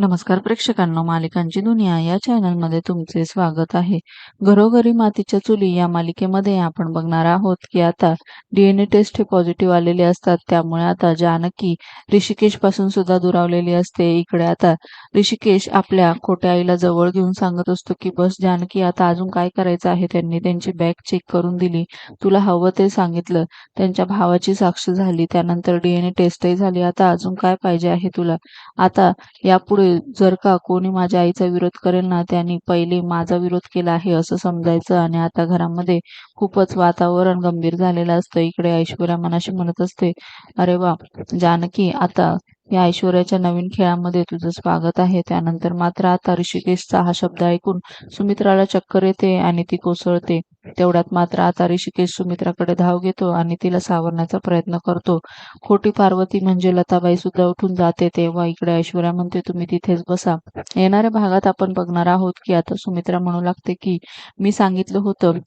नमस्कार प्रेक्षकांनो मालिकांची दुनिया या चॅनलमध्ये तुमचे स्वागत आहे. घरोघरी मातीच्या चुली या मालिकेमध्ये आपण बघणार आहोत की आता डीएनए टेस्ट हे पॉझिटिव्ह आलेले असतात. त्यामुळे आता जानकी ऋषिकेशपासून सुद्धा दुरावलेली असते. इकडे आता ऋषिकेश आपल्या खोट्या आईला जवळ घेऊन सांगत असतो की बस जानकी आता अजून काय करायचं आहे? त्यांनी त्यांची बॅग चेक करून दिली. तुला हवं ते सांगितलं. त्यांच्या भावाची साक्ष झाली. त्यानंतर डीएनए टेस्टही झाली. आता अजून काय पाहिजे आहे तुला? आता यापुढे जर का कोणी माझ्या आईचा विरोध करेल ना त्यांनी पहिले माझा विरोध केला आहे असं समजायचं आणि आता घरामध्ये खूपच वातावरण गंभीर झालेलं असतं. इकडे ऐश्वर्या मनाशी म्हणत असते अरे वा जानकी आता या ऐश्वर्याच्या नवीन खेळामध्ये तुझं स्वागत आहे. त्यानंतर मात्र आता ऋषिकेशचा हा शब्द ऐकून सुमित्राला चक्कर येते आणि ती कोसळते. तेवढ्यात मात्र आता ऋषिकेश सुमित्राकडे धाव घेतो आणि तिला सावरण्याचा प्रयत्न करतो. खोटी पार्वती म्हणजे लताबाई सुद्धा उठून जाते तेव्हा इकडे ऐश्वर्या म्हणते तुम्ही तिथेच बसा. येणाऱ्या भागात आपण बघणार आहोत की आता सुमित्रा म्हणू लागते की मी सांगितलं होतं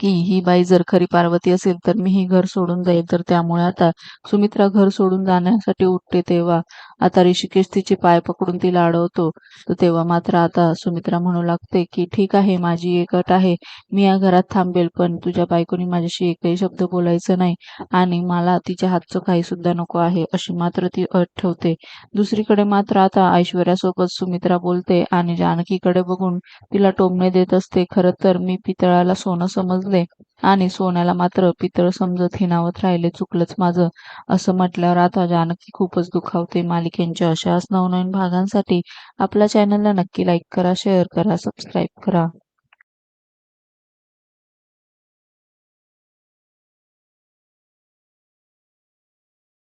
की ही बाई जर खरी पार्वती असेल तर मी ही घर सोडून जाईल. तर त्यामुळे आता सुमित्रा घर सोडून जाण्यासाठी उठते तेव्हा आता ऋषिकेश तिचे पाय पकडून तिला अडवतो तर तेव्हा मात्र आता सुमित्रा म्हणू लागते की ठीक आहे माझी एक अट आहे. मी या घरात थांबेल पण तुझ्या बायकोनी माझ्याशी एकही शब्द बोलायचं नाही आणि मला तिच्या हातचं काही सुद्धा नको आहे अशी मात्र ती अट ठेवते. दुसरीकडे मात्र आता ऐश्वर्यासोबत सुमित्रा बोलते आणि जानकीकडे बघून तिला टोमणे देत असते खरं तर मी पितळाला सोनं समजले आणि सोन्याला मात्र पितळ समजत हिनावत राहिले. चुकलंच माझं. असं म्हटल्यावर आता जानकी खूपच दुखावते. मालिकेंच्या अशाच नवनवीन भागांसाठी आपल्या चॅनलला नक्की लाईक करा शेअर करा सबस्क्राईब करा.